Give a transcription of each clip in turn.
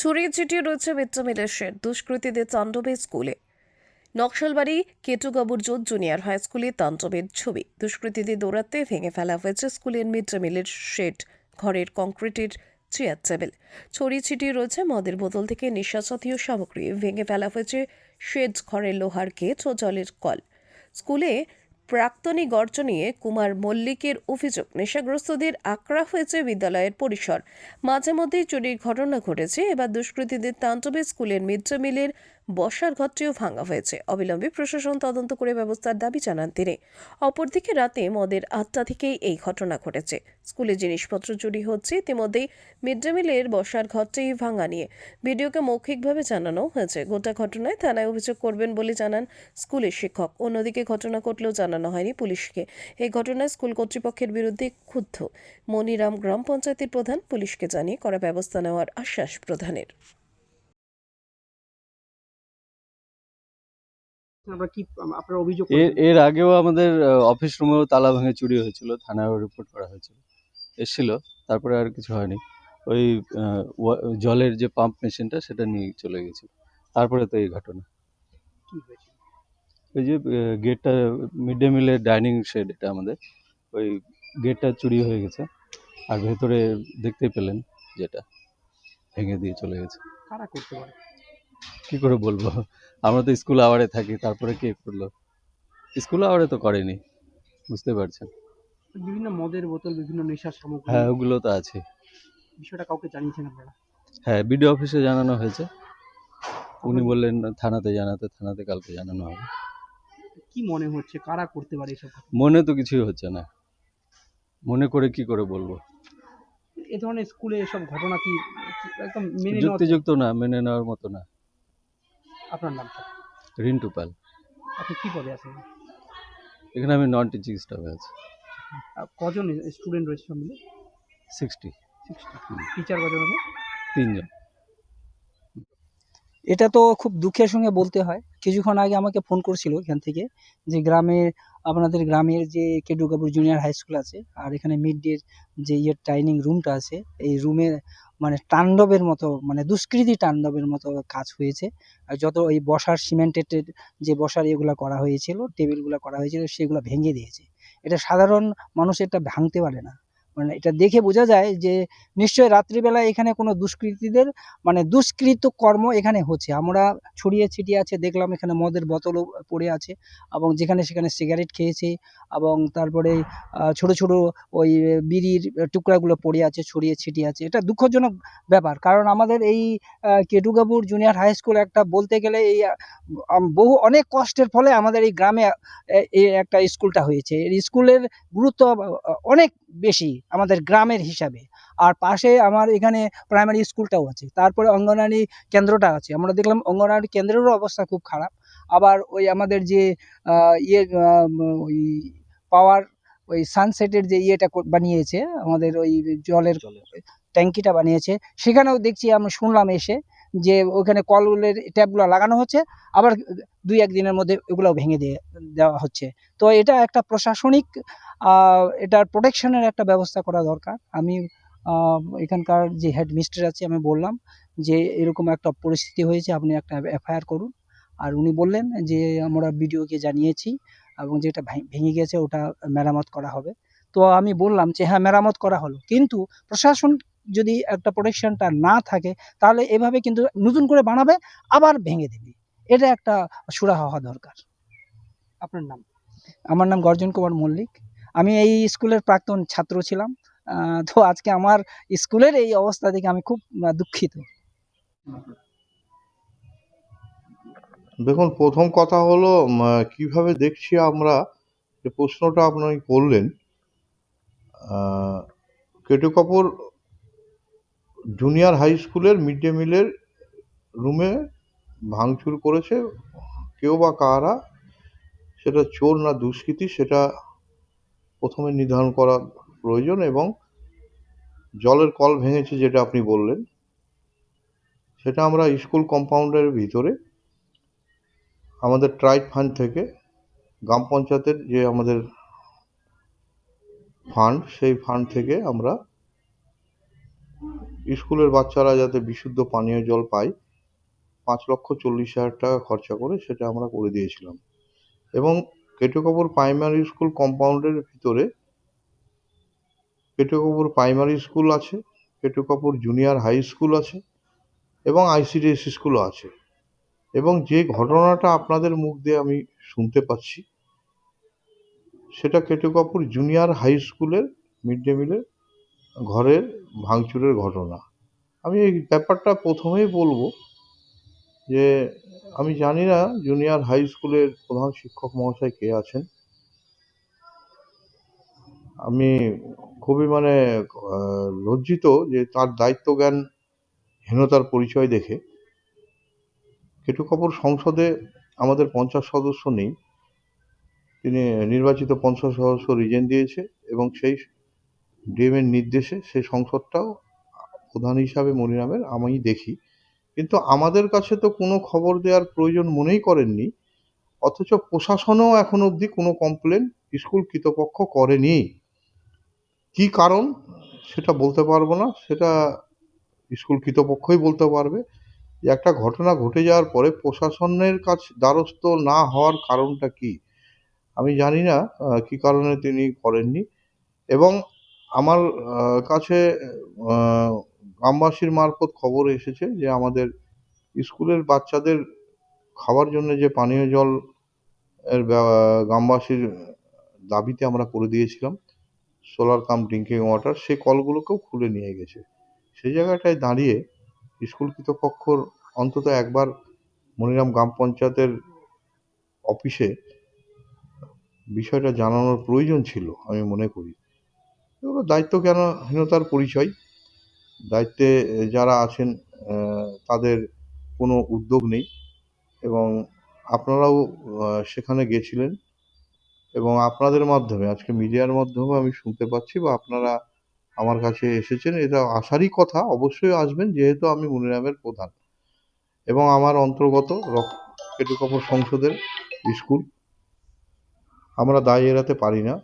ছড়িয়ে ছিটিয়ে রয়েছে মিলের শেড দুষ্কৃতীদের তাণ্ডবে স্কুলে। নকশালবাড়ি কেটুগাবুর জোট জুনিয়র হাই স্কুলে তাণ্ডবের ছবি। দুষ্কৃতীদের দৌড়াতে ভেঙে ফেলা হয়েছে স্কুলের মিড ডে মিলের শেড ঘরের কংক্রিটের চেয়ার টেবিল। ছড়িয়ে ছিটিয়ে রয়েছে মদের বোতল থেকে নেশাজাতীয় সামগ্রী। ভেঙে ফেলা হয়েছে শেড ঘরের লোহার গেট ও জলের কল। স্কুলে প্রাক্তনী গর্জনিয়ে কুমার মল্লিকের অভিযোগ, নেশাগ্রস্তদের আকড়া হয়েছে বিদ্যালয়ের পরিসর। মাঝে মধ্যেই চুরির ঘটনা ঘটেছে, এবার দুষ্কৃতীদের তাণ্ডবে স্কুলের মিড ডে মিলের বসার ঘরটিও ভাঙা হয়েছে। অবিলম্বে প্রশাসন তদন্ত করে ব্যবস্থার দাবি জানান তিনি। অপরদিকে রাতে মদের আটটা থেকেই এই ঘটনা ঘটেছে। স্কুলে জিনিসপত্র চুরি হচ্ছে, ইতিমধ্যেই মিড ডে মিলের বসার ঘরটি ভাঙা নিয়ে। ভিডিওকে মৌখিকভাবে জানানো হয়েছে। গোটা ঘটনায় থানায় অভিযোগ করবেন বলে জানান স্কুলের শিক্ষক। অন্যদিকে ঘটনা ঘটলেও জানানো হয়নি পুলিশকে। এই ঘটনায় স্কুল কর্তৃপক্ষের বিরুদ্ধে ক্ষুব্ধ। মনিরাম গ্রাম পঞ্চায়েতের প্রধান পুলিশকে জানিয়ে করা ব্যবস্থা নেওয়ার আশ্বাস প্রধানের। আমরা কি আপনার অভিযোগ এর এর আগেও আমাদের অফিস রুমেও তালা ভেঙে চুরি হয়েছিল থানায় রিপোর্ট করা হয়েছিল। এসেছিল তারপরে আর কিছু হয়নি। ওই জলের যে পাম্প মেশিনটা সেটা নিয়ে চলে গেছিল। তারপরে তো এই ঘটনা। কি হয়েছে ওই যে গেটটা মিড ডে মিলের ডাইনিং শেড এটা আমাদের। ওই গেটটা চুরি হয়ে গেছে আর ভেতরে দেখতে পেলেন যেটা ভেঙে দিয়ে চলে গেছে। কারা করতে পারে? কি করে বলব? আমরা তো স্কুল আওয়ারে থাকি তারপরে কে করল? স্কুল আওয়ারে তো করেনি বুঝতে পারছেন? বিভিন্ন মদের বোতল বিভিন্ন নেশার সামগ্রী। হ্যাঁ ওগুলো তো আছে। বিষয়টা কাউকে জানিয়েছেন আপনারা? হ্যাঁ বিডিও অফিসে জানানো হয়েছে। উনি বললেন থানাতে জানাতে থানাতে কালকে জানানো হবে। কি মনে হচ্ছে? কারা করতে পারে এসব মনে তো কিছুই হচ্ছে না। মনে করে কি করে বলব? এ ধরনের স্কুলে এসব ঘটনা কি একদম মেনে যুক্তিযুক্ত না মেনে নেওয়ার মতো না। আপনার নামটা? রিন্টু পাল। আপনি কি পদে আছেন? এখানে আমি নন টিচিং স্টাফে আছি। আর কজন স্টুডেন্ট রয়েছে সব মিলে সিক্সটি। টিচার কজন আছে তিনজন। এটা তো খুব দুঃখের সঙ্গে বলতে হয়। কিছুক্ষণ আগে আমাকে ফোন করছিল এখান থেকে যে গ্রামের আপনাদের গ্রামের যে কেডুকাপুর জুনিয়র হাই স্কুল আছে আর এখানে মিড ডে যে ইয়ে ট্রাইনিং রুমটা আছে এই রুমে মানে তাণ্ডবের মতো মানে দুষ্কৃতি তাণ্ডবের মতো কাজ হয়েছে। আর যত ওই বসার সিমেন্টেড যে বসার এগুলা করা হয়েছিল, টেবিলগুলো করা হয়েছিল, সেগুলো ভেঙে দিয়েছে। এটা সাধারণ মানুষ এটা ভাঙতে পারে না। মানে এটা দেখে বোঝা যায় যে নিশ্চয়ই রাত্রিবেলা এখানে কোনো দুষ্কৃতীদের মানে দুষ্কৃত কর্ম এখানে হচ্ছে। আমরা ছড়িয়ে ছিটিয়ে আছে, দেখলাম এখানে মদের বোতলও পড়ে আছে এবং যেখানে সেখানে সিগারেট খেয়েছে এবং তারপরে ছোট ছোট ওই বিড়ির টুকরাগুলো পড়ে আছে, ছড়িয়ে ছিটিয়ে আছে। এটা দুঃখজনক ব্যাপার। কারণ আমাদের এই কেটুগাবুর জুনিয়র হাই স্কুল একটা বলতে গেলে এই বহু অনেক কষ্টের ফলে আমাদের এই গ্রামে এই একটা স্কুলটা হয়েছে। এই স্কুলের গুরুত্ব অনেক বেশি আমাদের গ্রামের হিসাবে। আর পাশে আমার এখানে প্রাইমারি স্কুলটাও আছে। তারপরে অঙ্গনারী কেন্দ্রটা আছে। আমরা দেখলাম অঙ্গনারী কেন্দ্রেরও অবস্থা খুব খারাপ। আবার ওই আমাদের যে ইয়ে ওই পাওয়ার ওই সানসেটের যে ইয়েটা বানিয়েছে আমাদের ওই জলের ট্যাঙ্কিটা বানিয়েছে সেখানেও দেখছি আমরা শুনলাম এসে যে ওখানে কলের ট্যাপগুলো লাগানো হচ্ছে, আবার দুই এক দিনের মধ্যে এগুলো ভেঙে দিয়ে দেওয়া হচ্ছে। তো এটা একটা প্রশাসনিক এটার প্রোটেকশনের একটা ব্যবস্থা করা দরকার। আমি এখানকার যে হেড মিস্টার আছে, আমি বললাম যে এরকম একটা পরিস্থিতি হয়েছে, আপনি একটা এফআইআর করুন। আর উনি বললেন যে, আমরা বিডিওকে জানিয়েছি এবং যেটা ভেঙে গেছে ওটা মেরামত করা হবে। তো আমি বললাম যে হ্যাঁ মেরামত করা হলো। কিন্তু প্রশাসন যদি একটা প্রোটেকশনটা না থাকে তাহলে এভাবে কিন্তু নতুন করে বানাবে আবার ভেঙে দেবে। এটা একটা সুরাহা হওয়া দরকার। আপনার নাম? আমার নাম গর্জন কুমার মল্লিক। আমি এই স্কুলের প্রাক্তন ছাত্র ছিলাম। তো আজকে আমার স্কুলের এই অবস্থা দেখে আমি খুব দুঃখিত। দেখুন প্রথম কথা হলো কীভাবে দেখছি আমরা যে প্রশ্নটা আপনি করলেন আহ, কেটু কাপুর জুনিয়র হাই স্কুলের মিড ডে মিলের রুমে ভাঙচুর করেছে। কেউ বা কারা? সেটা চোর না দুষ্কৃতী, সেটা প্রথমে নির্ধারণ করা প্রয়োজন এবং জলের কল ভেঙেছে যেটা আপনি বললেন, সেটা আমরা স্কুল কম্পাউন্ডের ভিতরে, আমাদের ট্রাইব ফান্ড থেকে গ্রাম পঞ্চায়েতের যে আমাদের ফান্ড সেই ফান্ড থেকে আমরা স্কুলের বাচ্চারা যাতে বিশুদ্ধ পানীয় জল পায়, পাঁচ লক্ষ চল্লিশ হাজার টাকা খরচা করে সেটা আমরা করে দিয়েছিলাম। এবং কেটুকাপুর প্রাইমারি স্কুল কম্পাউন্ডের ভিতরে কেটুকাপুর প্রাইমারি স্কুল আছে, কেটুকাপুর জুনিয়র হাই স্কুল আছে এবং আইসিডিএস স্কুলও আছে। এবং যে ঘটনাটা আপনাদের মুখ দিয়ে আমি শুনতে পাচ্ছি, সেটা কেটুকাপুর জুনিয়র হাই স্কুলের মিড ডে মিলের ঘরের ভাঙচুরের ঘটনা। আমি এই ব্যাপারটা প্রথমেই বলব যে, আমি জানি না জুনিয়র হাই স্কুলের প্রধান শিক্ষক মহাশয় কে আছেন। আমি খুবই মানে লজ্জিত যে তার দায়িত্ব জ্ঞান হীনতার পরিচয় দেখে। কেটুকাপুর সংসদে আমাদের পঞ্চাশ সদস্য নেই। তিনি নির্বাচিত পঞ্চাশ সদস্য রিজেন দিয়েছে এবং সেই ডিএমের নির্দেশে সেই সংসদটাও প্রধান হিসাবে মনিরামের, আমি দেখি। কিন্তু আমাদের কাছে তো কোনো খবর দেওয়ার প্রয়োজন মনেই করেননি, অথচ প্রশাসনও এখন অবধি কোনো কমপ্লেন স্কুল কৃতপক্ষ করেনি। কি কারণ, সেটা বলতে পারব না, সেটা স্কুল কৃতপক্ষই বলতে পারবে। যে একটা ঘটনা ঘটে যাওয়ার পরে প্রশাসনের কাছে দ্বারস্থ না হওয়ার কারণটা কি? আমি জানি না কি কারণে তিনি করেননি। এবং আমার কাছে গ্রামবাসীর মারফত খবর এসেছে যে আমাদের স্কুলের বাচ্চাদের খাওয়ার জন্য যে পানীয় জল এর গ্রামবাসীর দাবিতে আমরা করে দিয়েছিলাম, সোলার কাম ড্রিঙ্কিং ওয়াটার সেই কলগুলোকেও খুলে নিয়ে গেছে। সেই জায়গাটায় দাঁড়িয়ে স্কুল কর্তৃপক্ষর অন্তত একবার মনিরাম গ্রাম পঞ্চায়েতের অফিসে বিষয়টা জানানোর প্রয়োজন ছিল, আমি মনে করি। এগুলো দায়িত্ব জ্ঞানহীনতার পরিচয়? দায়িত্বে যারা আছেন তাদের কোনো উদ্যোগ নেই এবং আপনারাও সেখানে গেছিলেন এবং আপনাদের মাধ্যমে, আজকে মিডিয়ার মাধ্যমে আমি শুনতে পাচ্ছি বা আপনারা আমার কাছে এসেছেন, এটা আসারই কথা, অবশ্যই আসবেন যেহেতু আমি মনিরামের প্রধান এবং আমার অন্তর্গত কেটুকাপুর সংসদের স্কুল। আমরা দায় এড়াতে পারি না।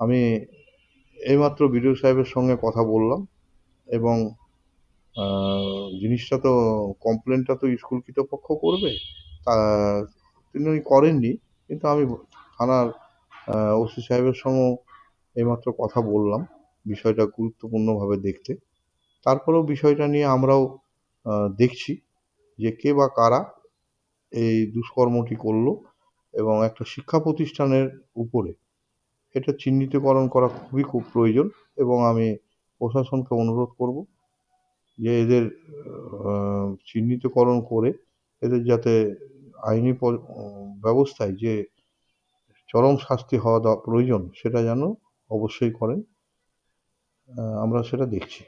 আমি এইমাত্র বিডিও সাহেবের সঙ্গে কথা বললাম এবং জিনিসটা তো কমপ্লেনটা তো স্কুল কর্তৃপক্ষ করবে। তা, তিনি করেননি, কিন্তু আমি থানার ওসি সাহেবের সঙ্গে এইমাত্র কথা বললাম, বিষয়টা গুরুত্বপূর্ণভাবে দেখতে। তারপরেও বিষয়টা নিয়ে আমরাও দেখছি যে কে বা কারা এই দুষ্কর্মটি করল এবং একটা শিক্ষা প্রতিষ্ঠানের উপরে এটা চিহ্নিতকরণ করা খুবই খুব প্রয়োজন এবং আমি প্রশাসনকে অনুরোধ করব যে এদের চিহ্নিতকরণ করে এদের যাতে আইনি ব্যবস্থায় যে চরম শাস্তি হওয়া প্রয়োজন সেটা যেন অবশ্যই করেন আমরা সেটা দেখছি।